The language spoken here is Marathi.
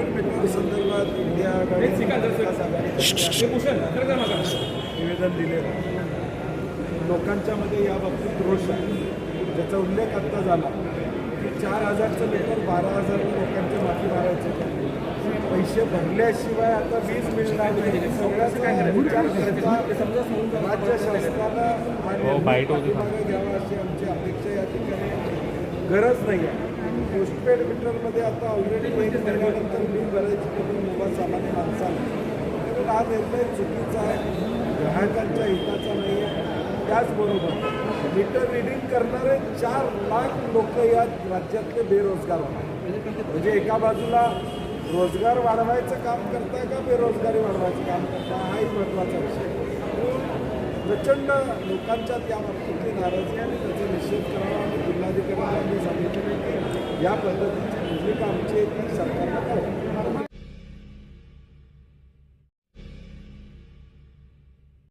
संदर्भात इंडिया निवेदन दिलेलं आहे. लोकांच्या मध्ये या बाबतीत रोष आहे. ज्याचा उल्लेख आत्ता झाला की चार हजारचं मीटर बारा हजार लोकांच्या माफी मारायचं पैसे भरल्याशिवाय आता वीज मिळणार नाही. राज्य शासनाला पाठीमागे घ्यावा अशी आमची अपेक्षा या ठिकाणी गरज नाही आहे. पोस्टपेड मीटरमध्ये आता ऑलरेडी एक महिन्यानंतर मी भरायची मोबाईल सामान्य माणसाला. तर हा निर्णय चुकीचा आहे ग्राहकांच्या हिताचा नाही आहे. त्याचबरोबर मीटर रिडिंग करणारे चार लाख लोक या राज्यातले बेरोजगार होणार म्हणजे एका बाजूला रोजगार वाढवायचं काम करताय का बेरोजगारी वाढवायचं काम करताय? हाही महत्त्वाचा विषय प्रचंड लोकांच्या त्या बाबतीतली नाराजी आणि त्याचा निषेध करावा. या पद्धतीची भूमिका आमची सरकारला